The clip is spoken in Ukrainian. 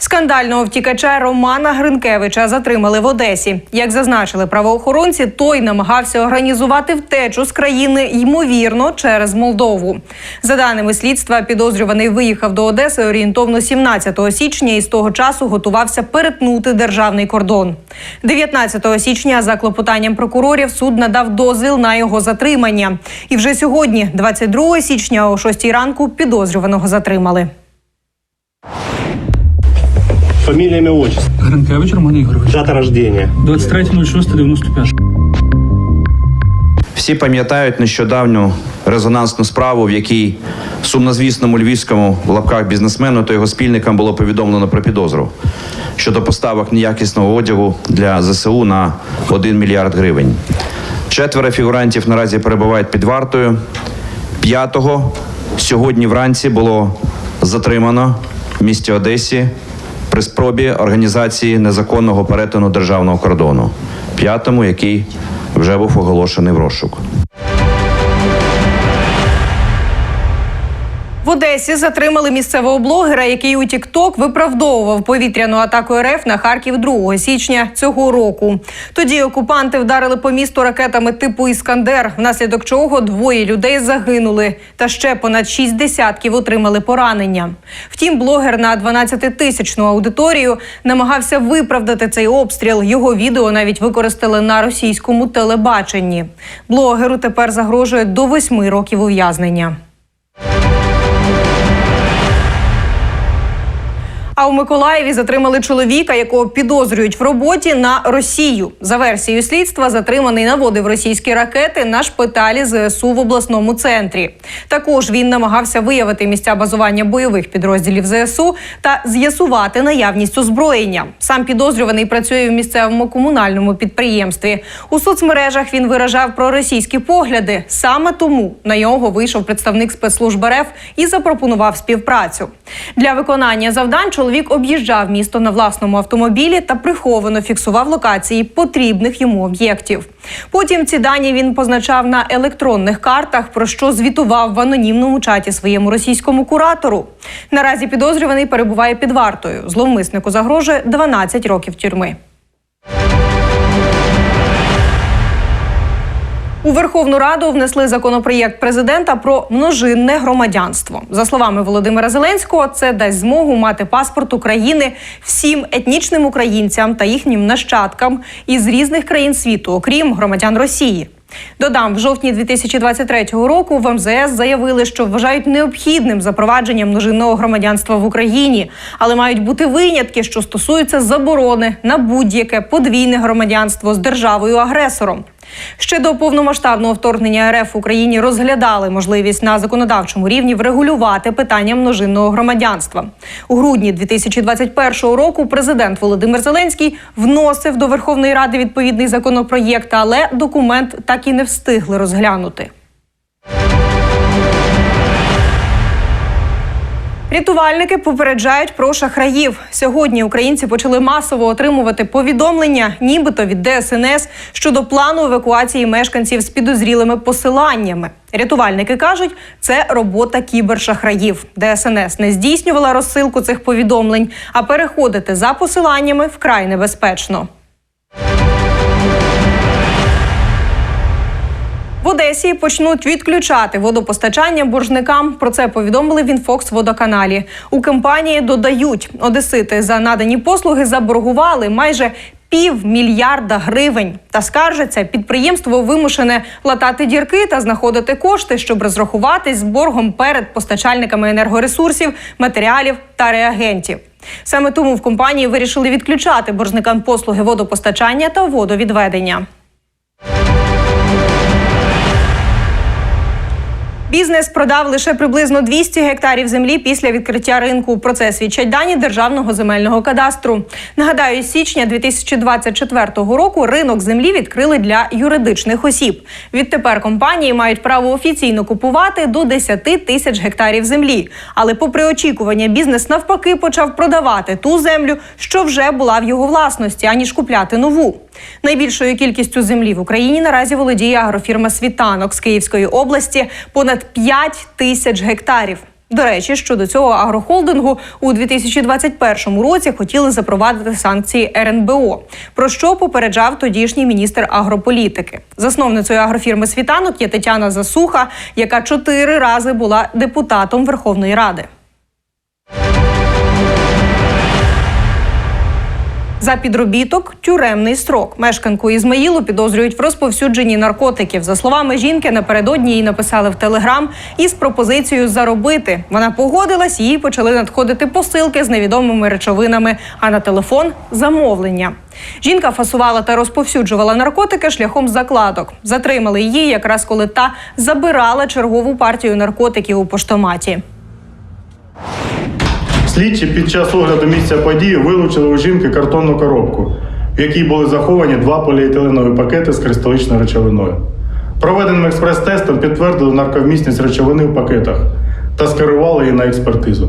Скандального втікача Романа Гринкевича затримали в Одесі. Як зазначили правоохоронці, той намагався організувати втечу з країни ймовірно через Молдову. За даними слідства, підозрюваний виїхав до Одеси орієнтовно 17 січня і з того часу готувався перетнути державний кордон. 19 січня за клопотанням прокурорів суд надав дозвіл на його затримання. І вже сьогодні, 22 січня, о 6 ранку, підозрюваного затримали. Фамилия, имя, отчество. Гринкевич Роман Ігорович. Дата рождения. 23.06.95. Всі пам'ятають нещодавню резонансну справу, в якій сумнозвісному львівському в лапках бізнесмену та його спільникам було повідомлено про підозру щодо поставок неякісного одягу для ЗСУ на 1 мільярд гривень. Четверо фігурантів наразі перебувають під вартою. П'ятого сьогодні вранці було затримано в місті Одесі при спробі організації незаконного перетину державного кордону. П'ятому, який вже був оголошений в розшук. В Одесі затримали місцевого блогера, який у Тікток виправдовував повітряну атаку РФ на Харків 2 січня цього року. Тоді окупанти вдарили по місту ракетами типу Іскандер, внаслідок чого двоє людей загинули, та ще понад шість десятків отримали поранення. Втім, блогер на 12-тисячну аудиторію намагався виправдати цей обстріл. Його відео навіть використали на російському телебаченні. Блогеру тепер загрожує до восьми років ув'язнення. А у Миколаєві затримали чоловіка, якого підозрюють в роботі на Росію. За версією слідства, затриманий наводив російські ракети на шпиталі ЗСУ в обласному центрі. Також він намагався виявити місця базування бойових підрозділів ЗСУ та з'ясувати наявність озброєння. Сам підозрюваний працює в місцевому комунальному підприємстві. У соцмережах він виражав проросійські погляди. Саме тому на нього вийшов представник спецслужб РФ і запропонував співпрацю. Для виконання завдань чоловік об'їжджав місто на власному автомобілі та приховано фіксував локації потрібних йому об'єктів. Потім ці дані він позначав на електронних картах, про що звітував в анонімному чаті своєму російському куратору. Наразі підозрюваний перебуває під вартою. Зловмиснику загрожує 12 років тюрми. У Верховну Раду внесли законопроєкт президента про множинне громадянство. За словами Володимира Зеленського, це дасть змогу мати паспорт України всім етнічним українцям та їхнім нащадкам із різних країн світу, окрім громадян Росії. Додам, в жовтні 2023 року в МЗС заявили, що вважають необхідним запровадження множинного громадянства в Україні, але мають бути винятки, що стосуються заборони на будь-яке подвійне громадянство з державою-агресором. Ще до повномасштабного вторгнення РФ в Україні розглядали можливість на законодавчому рівні врегулювати питання множинного громадянства. У грудні 2021 року президент Володимир Зеленський вносив до Верховної Ради відповідний законопроєкт, але документ так і не встигли розглянути. Рятувальники попереджають про шахраїв. Сьогодні українці почали масово отримувати повідомлення, нібито від ДСНС щодо плану евакуації мешканців з підозрілими посиланнями. Рятувальники кажуть, це робота кібершахраїв. ДСНС не здійснювала розсилку цих повідомлень, а переходити за посиланнями вкрай небезпечно. В Одесі почнуть відключати водопостачання боржникам. Про це повідомили в Інфокс водоканалі. У компанії додають, одесити за надані послуги заборгували майже пів мільярда гривень. Та скаржаться, підприємство вимушене латати дірки та знаходити кошти, щоб розрахуватись з боргом перед постачальниками енергоресурсів, матеріалів та реагентів. Саме тому в компанії вирішили відключати боржникам послуги водопостачання та водовідведення. Бізнес продав лише приблизно 200 гектарів землі після відкриття ринку. Про це свідчать дані державного земельного кадастру. Нагадаю, з січня 2024 року ринок землі відкрили для юридичних осіб. Відтепер компанії мають право офіційно купувати до 10 тисяч гектарів землі. Але, попри очікування, бізнес навпаки почав продавати ту землю, що вже була в його власності, аніж купляти нову. Найбільшою кількістю землі в Україні наразі володіє агрофірма Світанок з Київської області понад 5 тисяч гектарів. До речі, щодо цього агрохолдингу у 2021 році хотіли запровадити санкції РНБО, про що попереджав тодішній міністр агрополітики. Засновницею агрофірми Світанок є Тетяна Засуха, яка чотири рази була депутатом Верховної Ради. За підробіток тюремний строк. Мешканку Ізмаїлу підозрюють в розповсюдженні наркотиків. За словами жінки, напередодні їй написали в телеграм із пропозицією заробити. Вона погодилась, їй почали надходити посилки з невідомими речовинами, а на телефон замовлення. Жінка фасувала та розповсюджувала наркотики шляхом закладок. Затримали її, якраз коли та забирала чергову партію наркотиків у поштоматі. Слідчі під час огляду місця події вилучили у жінки картонну коробку, в якій були заховані два поліетиленові пакети з кристаличною речовиною. Проведеним експрес-тестом підтвердили нарковмісність речовини в пакетах та скерували її на експертизу.